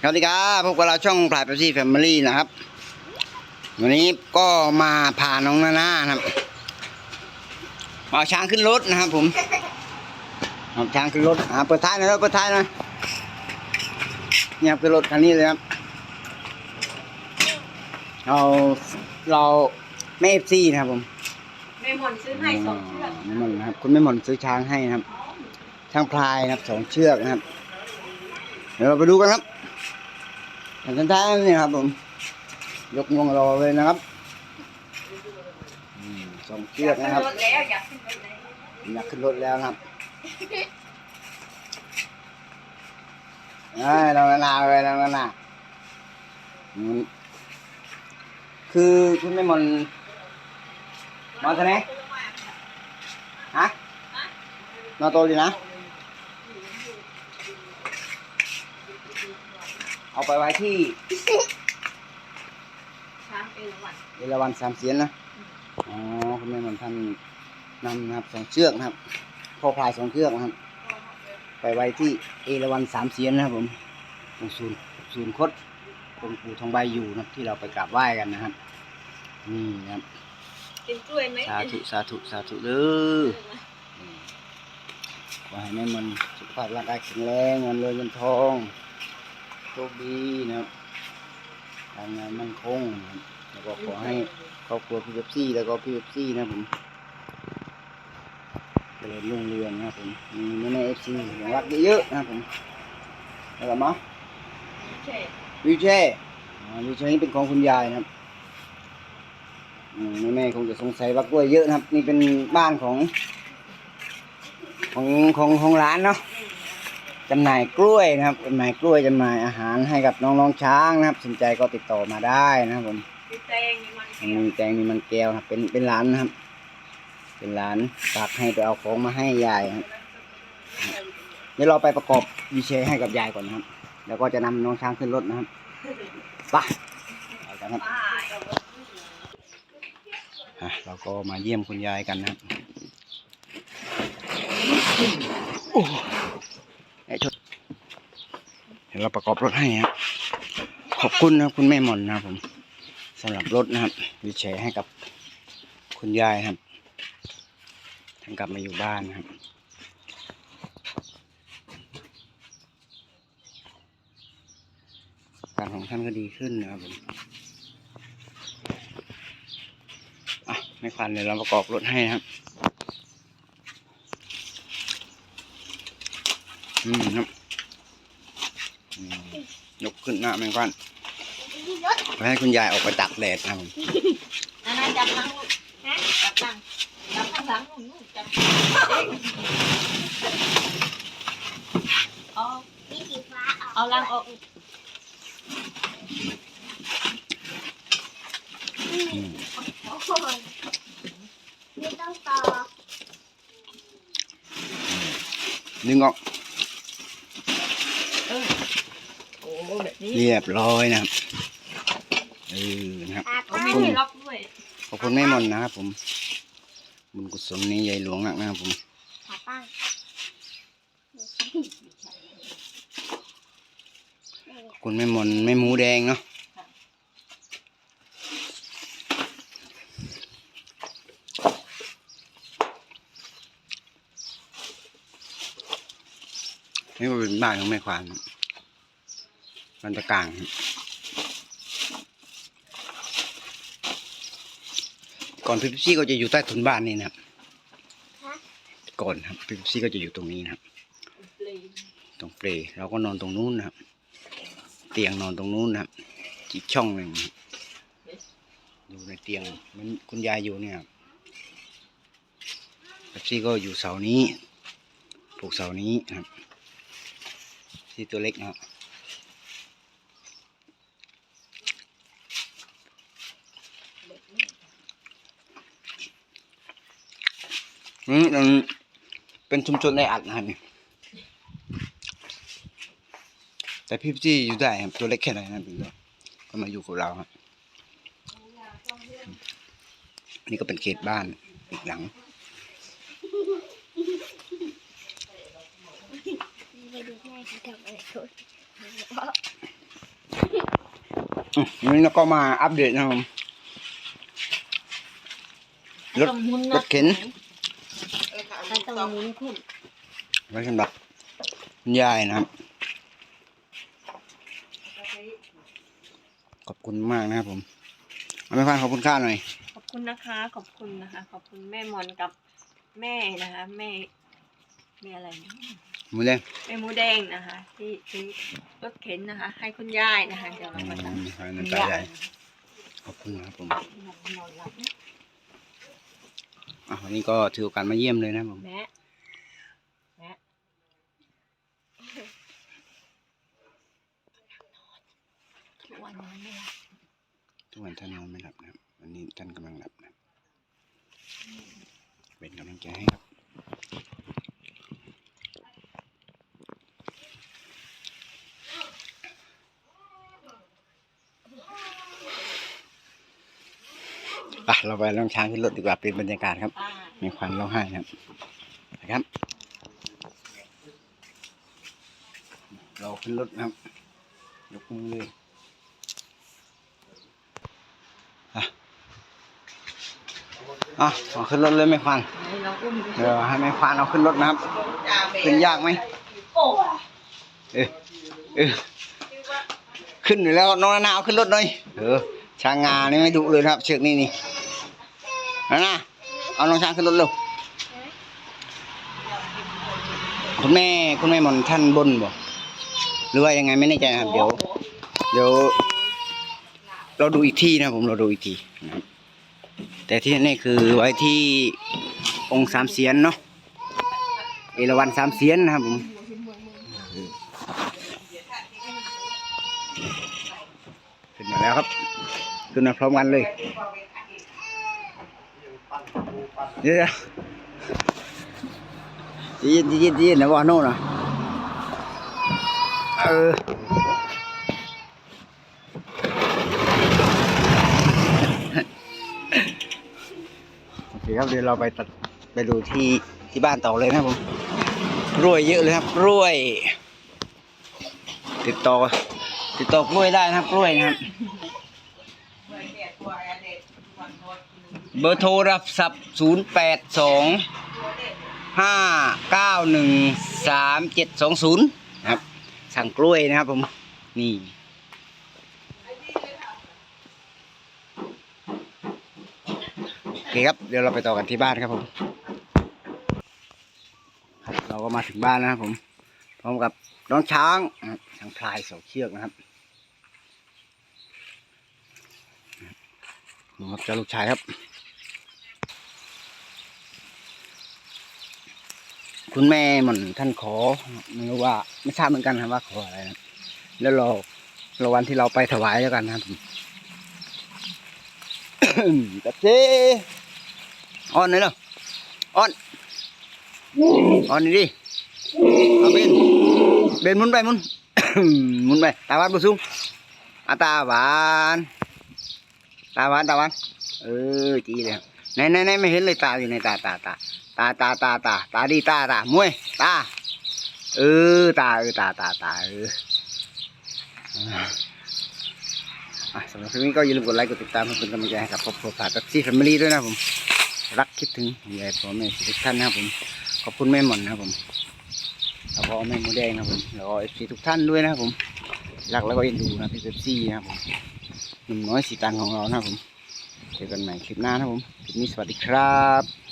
สวัสดีครับพบกับเราช่องพลายเปซี่แฟมิลี่นะครับ วันนี้ก็มาพาน้องนาน่านะครับมาเอาช้างขึ้นรถนะครับ ผมเอาช้างขึ้นรถอ่าเปิดท้ายหน่อยครับเปิดท้ายหน่อยเนี่ยขึ้นรถคันนี้เลยครับ เราเราไม่เอฟซีนะครับผมแม่หมอนซื้อให้สองเชือกไม่หมอนนะครับคุณไม่หมอนซื้อช้างให้นะครับ ช้างพลายนะครับสองเชือกนะครับ เดี๋ยวเราไปดูกันครับอย่นท้ายนี่ครับผม ยกงวงรอเลยนะครับสองเชือกนะครับ อยากขึ้นรถแล้วอยากขึ้นรถแล้วนะครับเราหนาเลยเราหนาคือคุณไม่มนมาทางไหนฮะมาโตดีนะ เอาไปไว้ที่ช้างเอราวัณเอราวันสามเสียนนะอ๋อคุณแม่มันท่านนำนะครับสองเชือกนะครับพ่อพลายสองเชือกนะครับ ไปไว้ที่เอราวันสามเสียนนะครับผมตรงศูนย์ศูนย์คดตรงปู่ทองใบอยู่นะครับที่เราไปกราบไหว้กันนะครับนี่นะครับกินกล้วยไหมสาธุสาธุสาธุเด้อขอให้แม่มันสุขภาพร่างกายแข็งแรงเงินรวยเงินทองโชคดีนะครับการงานมั่นคงนะแล้วก็ขอให้ครอบครัวพี่เบปซี่แล้วก็พี่เบปซี่นะผมเจริญรุ่งเรืองนะผมมีแม่เอฟซีอย่างรักเยอะๆนะผมแล้วก็มาใช่วิวแช่วิวแชร์นี้เป็นของคุณยายนะครับแม่คงจะสงสัยว่ากล้วยเยอะนะครับ นี่เป็นบ้านของ ของของของร้านเนาะ จำหน่ายกล้วยนะครับจำหน่ายกล้วยจำหน่ายอาหารให้กับน้องๆช้างนะครับ สนใจก็ติดต่อมาได้นะครับผมมีแตงมีมันมีแตงมีมันแก้วครับ เป็นเป็นร้านนะครับ เป็นร้านฝากให้ไปเอาของมาให้ยายครับเดี๋ยวเราไปประกอบวีเชให้กับยายก่อนนะครับ แล้วก็จะนำน้องช้างขึ้นรถนะครับไปไปกันครับป้าอะเราก็มาเยี่ยมคุณยายกันนะครับโอ้ไอ้ชดเดี๋ยวเราประกอบรถให้ครับขอบคุณนะคุณแม่หมอนนะผมสำหรับรถนะครับวีเชให้กับคุณยายครับท่านกลับมาอยู่บ้านนะครับการของท่านก็ดีขึ้นนะครับผมอะไม่ควันเดี๋ยเราประกอบรถให้นะครับอืมครับ ยกขึ้นหน้าไม่ควันไว้ให้คุณยายออกไปตักแดดนะครับผมอันนั้นจับหลังลูกฮะจับหลังจับข้างหลังนู่นนู่นจับเอาเอาหลังออกอืมไม่ต้องต่อดึงออก โอ้ แบบนี้เรียบร้อยนะครับเออนะครับตาเขาป้าไม่ได้ล็อกด้วยขอบคุณแม่มนต์นะครับผม บุญกุศลนี้ใหญ่หลวงมากนะครับผมตาป้าขอบคุณแม่มนต์แม่หมูแดงเนาะนี่ก็เป็นบ้านของแม่ควานครับ บ้านตะกลางครับก่อนพิพิซี่ก็จะอยู่ใต้ถุนบ้านนี่นะครับก่อนครับพิพิซี่ก็จะอยู่ตรงนี้นะครับตรงเปลเราก็นอนตรงนู้นนะครับ เตียงนอนตรงนู้นนะครับอีกช่องหนึ่งนะครับอยู่ในเตียงเหมันคุณยายอยู่เนี่ยครับแบบซี่ก็อยู่เสานี้ปลูกเสานี้นะครับที่ตัวเล็กนะครับ อืมอันเป็นชุมชนในอัดนะครับนี่แต่พี่พี่อยู่ได้ครับตัวเล็กแค่ไหนนะพี่ก็ก็มาอยู่กับเราครับนี่ก็เป็นเขตบ้านอีกหลังไปดูทำอะไรทุกอืมวันนี้เราก็มาอัปเดตนะครับผมรถต้องหมุนรถเข็น มันต้องหมุนขึ้นไว้สำหรับคุณยายนะครับ ขอบคุณมากนะครับผมเอาไม่ฟังขอบคุณค่าหน่อยขอบคุณนะคะ ขอบคุณนะคะ ขอบคุณแม่มอนกับแม่นะคะ แม่แม่อะไรนะหมูแดงแม่หมูแดงนะคะ ที่ซื้อรถเข็นนะคะ ให้คุณยายนะคะ เดี๋ยวเรามาทำให้คุณน้ำตาใหญ่ขอบคุณนะครับผม นอนหลับนะ อะวันนี้ก็ถือโอกาสมาเยี่ยมเลยนะครับผมแม่แม่ทุกวันนอนไม่หลับทุกวันท่านนอนไม่หลับนะครับวันนี้ท่านกำลังหลับนะเป็นกำลังใจให้ครับ อะเราไปลองช้างขึ้นรถดีกว่าเป็นบรรยากาศครับป้ามีควันร้องไห้นะครับนะครับ เราขึ้นรถนะครับยกมือเลยอะอะเอาขึ้นรถเลยไม่ควันให้เราอุ้มไปเดี๋ยวให้ไม่ควันเอาขึ้นรถนะครับขึ้นยากไหมโอ้เออเออขึ้นอยู่แล้วน้องนานาเอาขึ้นรถหน่อยเออ ช้างงานี่ไม่ดุเลยครับ เชือกนี่นี่นานาเอาน้องช้างขึ้นรถเร็วคุณแม่คุณแม่หมอนท่านบนบ่หรือว่ายังไงไม่แน่ใจนะครับ เดี๋ยว เดี๋ยว เราดูอีกที่นะผมเราดูอีกทีนะครับแต่ที่นี่คือไว้ที่องค์สามเสียนเนาะเอราวัณสามเสียนนะครับผมขึ้นมาแล้วครับ ขึ้นมาพร้อมกันเลยเดี๋ยวๆจีนจีนจีนนะว่าโน่นนะเออโอเคครับเดี๋ยวเราไปตัดไปดูที่ที่บ้านต่อเลยนะครับผมกล้วยเยอะเลยครับกล้วย ติดต่อ ติดต่อกล้วยได้นะครับกล้วยนะครับ เบอร์โทรศัพท์ศูนย์แปดสองห้าเก้าหนึ่งสามเจ็ดสองศูนย์ครับ สั่งกล้วยนะครับผม นี่โอเคครับ เดี๋ยวเราไปต่อกันที่บ้านครับผมครับเราก็มาถึงบ้านนะครับผม พร้อมกับน้องช้างช้างพลายเสาเชือกนะครับดูครับเจ้าลูกชายครับ คุณแม่หม่อนท่านขอไม่รู้ว่าไม่ทราบเหมือนกันครับว่าขออะไรนะแล้วรอรอวันที่เราไปถวายแล้วกันนะครับผมตัดเจอ้อนหน่อยเนาะอ้อนอ้อนนี่ดิเอาเบนเบนมุนไปมุนมุนไปตาวานบุสูงอาตาวานตาวานตาวานเออจีเลยไหนไหนไหนไม่เห็นเลยตาอยู่ในตาตาตา ตาตาตาตาตาดีตาตามวยตาเออตาเออตาตาตาเออสำหรับคลิปนี้ก็อย่าลืมกดไลค์กดติดตามเพื่อเป็นกำลังใจให้กับครอบครัวผ่าตัดซี่แฟมิลี่ด้วยนะผมรักคิดถึงยายพ่อแม่ทุกท่านนะครับผมขอบคุณแม่หมอนนะครับผมแล้วก็แม่หมูแดงนะครับผมแล้วก็เอฟซีทุกท่านด้วยนะครับผมรักแล้วก็เอ็นดูนะพี่เป๊ปซี่นะครับผมหนุ่มน้อยสีตังของเรานะครับผมเจอกันใหม่คลิปหน้านะครับผมคลิปนี้สวัสดีครับ